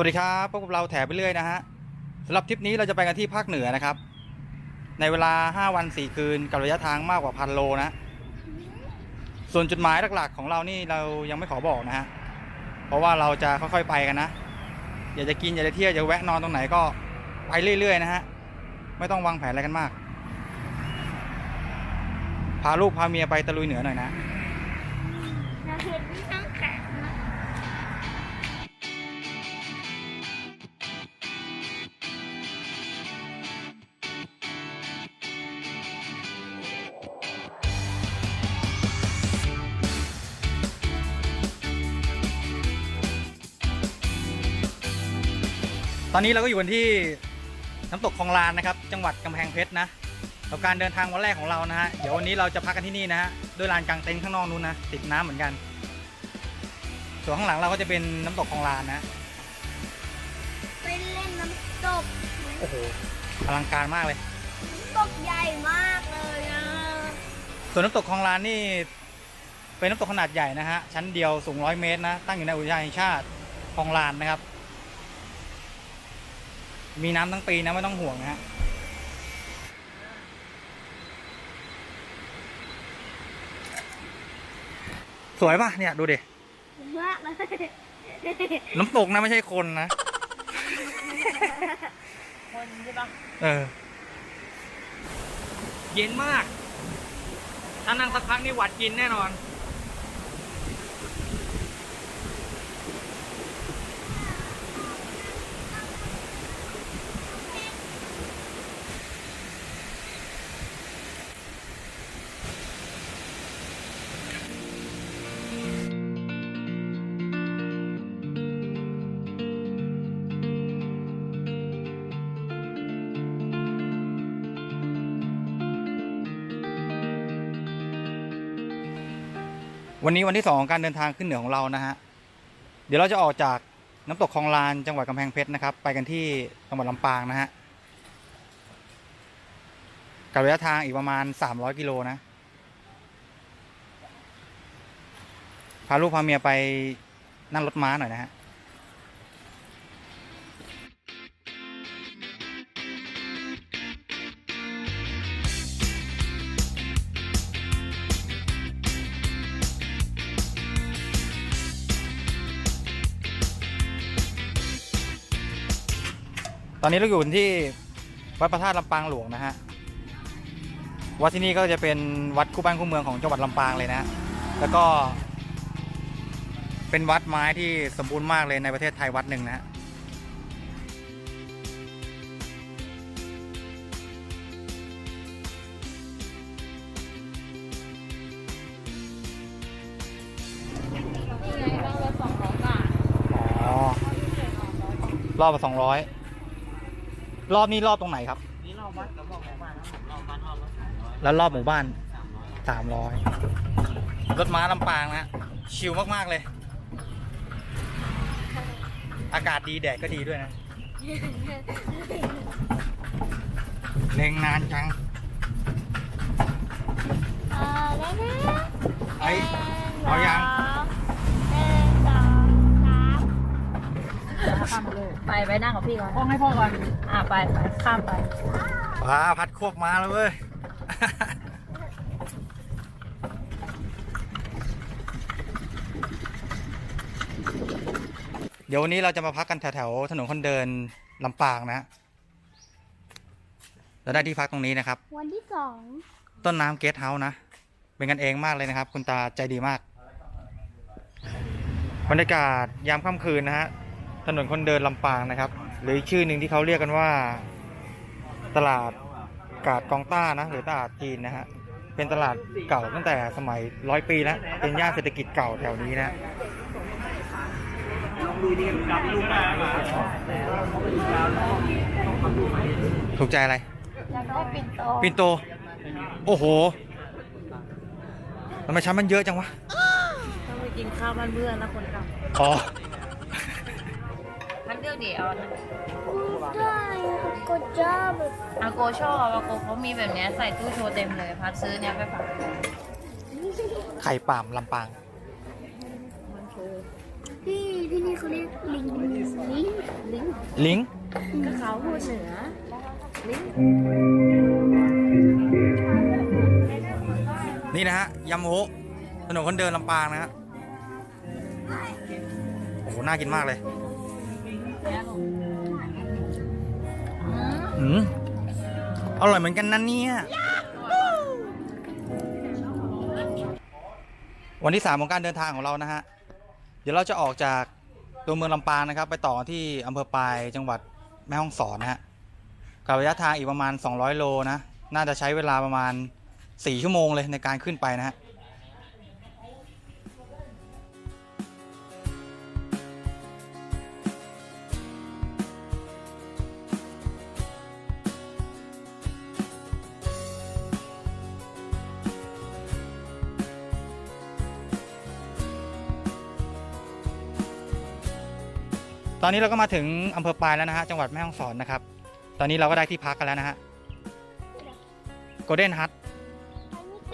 สวัสดีครับพวกเราแถไปเรื่อยนะฮะสำหรับทริปนี้เราจะไปกันที่ภาคเหนือนะครับ ในเวลา 5 วัน 4 คืนกับระยะทางมากกว่าพันโลนะ ส่วนจุดหมายหลักๆ ของเรานี่เรายังไม่ขอบอกนะฮะเพราะว่าเราจะค่อยๆไปกันนะอยากจะกินอยากจะเที่ยวอยากแวะนอนตรงไหนก็ไปเรื่อยๆนะฮะไม่ต้องวางแผนอะไรกันมาก พาลูกพาเมียไปตะลุยเหนือหน่อยนะ ตอนนี้เราก็อยู่กันที่น้ำตกคลองลานนะครับ จังหวัดกำแพงเพชรนะกับการเดินทางวันแรกของเรานะฮะ เดี๋ยววันนี้เราจะพักกันที่นี่นะฮะ ด้วยลานกลางเต็นท์ข้างนอกนู้นนะ ติดน้ำเหมือนกัน ส่วนข้างหลังเราก็จะเป็นน้ำตกคลองลานนะไปเล่นน้ำตก โอ้โห อลังการมากเลยน้ำตกใหญ่มากเลยนะ ส่วนน้ำตกคลองลานนี่ เป็นน้ำตกขนาดใหญ่นะฮะ ชั้นเดียวสูงร้อยเมตรนะ ตั้งอยู่ในอุทยานแห่งชาติคลองลานนะครับ มีน้ำทั้งปีนะไม่ต้องห่วงนะฮะสวยป่ะเนี่ยดูดิมากเลยน้ำตกนะไม่ใช่คนนะ คนใช่ปะเออ เย็นมาก ถ้านั่งสักพักนี่หวัดกินแน่นอน วันนี้วันที่สองของการเดินทางขึ้นเหนือของเรานะฮะ เดี๋ยวเราจะออกจากน้ำตกคลองลานจังหวัดกำแพงเพชรนะครับ ไปกันที่จังหวัดลำปางนะฮะกับระยะทางอีกประมาณสามร้อยกิโลนะ พาลูกพาเมียไปนั่งรถม้าหน่อยนะฮะ ตอนนี้เราอยู่ที่วัดพระธาตุลำปางหลวงนะฮะ วัดที่นี่ก็จะเป็นวัดคู่บ้านคู่เมืองของจังหวัดลำปางเลยนะฮะแล้วก็ เป็นวัดไม้ที่สมบูรณ์มากเลยในประเทศไทยวัดหนึ่งนะฮะนี่ไงต้องรถสองร้อยบาทอ๋อรอบละสองร้อย รอบนี้รอบตรงไหนครับ นี่เราวัดเราบอกหมู่บ้านนะราบ้านรอบละสามร้อยแล้วรอบหมู่บ้านสามร้อยสามร้อยรถม้าลำปางนะชิลมากๆเลย อากาศดีแดดก็ดีด้วยนะเร่งนานจัง เออแล้วนะ ไปไปนั่งกับพี่ก่อนพ่อให้พ่อก่อนอ่าไปไปข้ามไปว้าพัดควบมาแล้วเว้ยเดี๋ยววันนี้เราจะมาพักกันแถวๆถนนคนเดินลำปางนะเราได้ที่พักตรงนี้นะครับ วันที่สองต้นน้ำเกสเฮาส์นะ เป็นกันเองมากเลยนะครับ คุณตาใจดีมาก บรรยากาศยามค่ำคืนนะฮะ ถนนคนเดินลำปางนะครับ หรืออีกชื่อหนึ่งที่เขาเรียกกันว่า ตลาดกาดกองต้านะ หรือตลาดจีนนะฮะเป็นตลาดเก่าตั้งแต่สมัยร้อยปีแล้วเป็นย่านเศรษฐกิจเก่าแถวนี้นะถูกใจอะไรแล้วก็ปิ่นโตปินโต โอ้โหทำไมชั้นมันเยอะจังวะต้องไปกินข้าวบ้านเพื่อนนะคนเก่าอ๋อ มันเลือกเดี๋ยวนะได้ก็จ้าแบบอาโกชอบอาโกเขามีแบบเนี้ยใส่ตู้โชว์เต็มเลยพัดซื้อเนี้ยไปฝากไข่ป่ามลำปาง มันโชว์ที่ที่นี่เขาเรียกลิงลิงลิงลิงลิงก็เขาพูดเหนือนี่นะฮะยำโฮะถนนคนเดินลำปางนะฮะ โอ้โห น่ากินมากเลย อืมอร่อยเหมือนกันนะเนี่ยวันที่สามของการเดินทางของเรานะฮะ เดี๋ยวเราจะออกจากตัวเมืองลำปางนะครับ ไปต่อที่อำเภอปลายจังหวัดแม่ฮ่องสอนนะฮะกับระยะทางอีกประมาณ 200 โลนะ น่าจะใช้เวลาประมาณ 4 ชั่วโมงเลยในการขึ้นไปนะฮะ ตอนนี้เราก็มาถึงอำเภอปลายแล้วนะฮะจังหวัดแม่ฮ่องสอนนะครับ ตอนนี้เราก็ได้ที่พักกันแล้วนะฮะ Golden Hut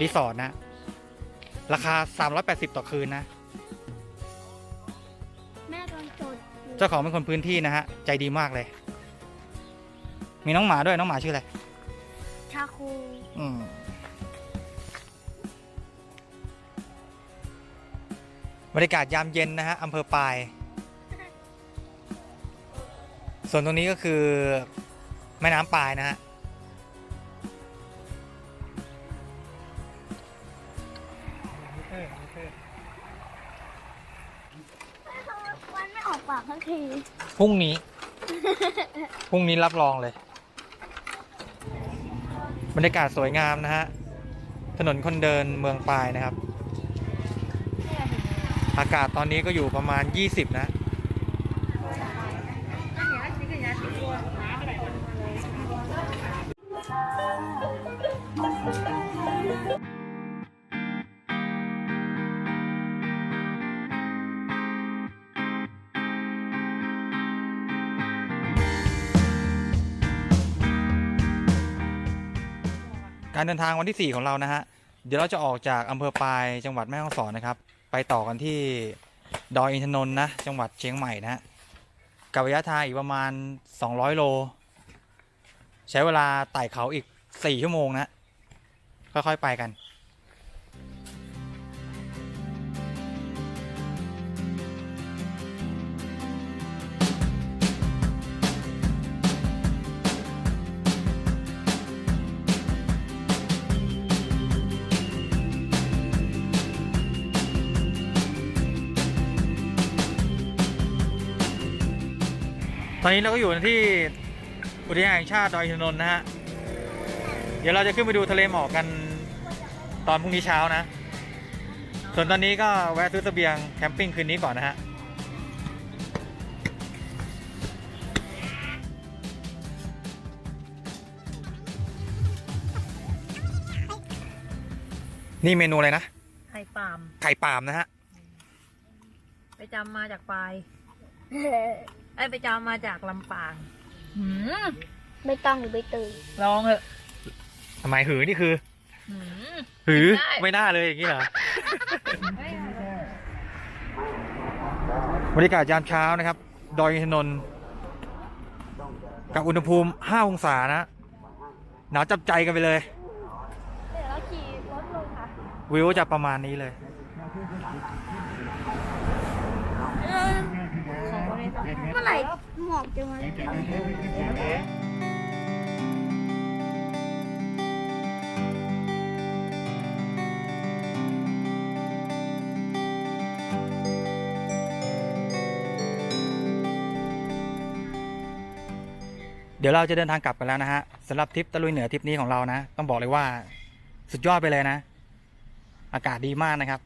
รีสอร์ทนะราคา 380 ต่อคืนนะ แม่กำลังจดอยู่เจ้าของเป็นคนพื้นที่นะฮะ ใจดีมากเลย มีน้องหมาด้วยน้องหมาชื่ออะไรชาคูอืมบรรยากาศยามเย็นนะฮะอำเภอปลาย ส่วนตรงนี้ก็คือแม่น้ำปลายนะฮะวันไม่ออกปากทั้งทีพรุ่งนี้ พรุ่งนี้รับรองเลย บรรยากาศสวยงามนะฮะ ถนนคนเดินเมืองปลายนะครับ อากาศตอนนี้ก็อยู่ประมาณ 20 นะ การเดินทางวันที่ 4 ของเรานะฮะ เดี๋ยวเราจะออกจากอำเภอปลายจังหวัดแม่ฮ่องสอนนะครับ ไปต่อกันที่ดอยอินทนนท์นะ จังหวัดเชียงใหม่นะ กับระยะทางอีกประมาณ 200 โล ใช้เวลาไต่เขาอีก 4 ชั่วโมงนะ ค่อยๆไปกัน ตอนนี้เราก็อยู่ที่อุทยานแห่งชาติดอยอินทนนท์นะฮะ เดี๋ยวเราจะขึ้นไปดูทะเลหมอกกันตอนพรุ่งนี้เช้านะ ส่วนตอนนี้ก็แวะซื้อเสบียงแคมปิ้งคืนนี้ก่อนนะฮะนี่เมนูอะไรนะ ไข่ปาล์มไข่ปาล์มนะฮะ ไปจำมาจากปลายไอ้ยไปจำมาจากลำปางหืมไม่ต้องหรือไม่ตื่นลองเถอะทำไมหือนี่คือหืม หือได้ ไม่น่าเลยอย่างนี้เหรอ บรรยากาศยามเช้านะครับ ดอยอินทนนท์กับอุณหภูมิ 5 องศานะ หนาวจับใจกันไปเลย เดี๋ยวเราขี่รถลงค่ะวิวจะประมาณนี้เลย เมื่อไหร่หมอกจะมาเดี๋ยวเราจะเดินทางกลับกันแล้วนะฮะสำหรับทริปตะลุยเหนือทริปนี้ของเรานะ ต้องบอกเลยว่า สุดยอดไปเลยนะ อากาศดีมากนะครับ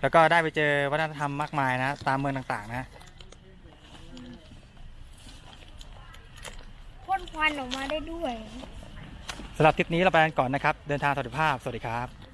แล้วก็ได้ไปเจอวัฒนธรรมมากมายนะ ตามเมืองต่างๆ นะพ่นควันออกมาได้ด้วยสำหรับทริปนี้เราไปกันก่อนนะครับ เดินทางสวัสดิภาพ สวัสดีครับ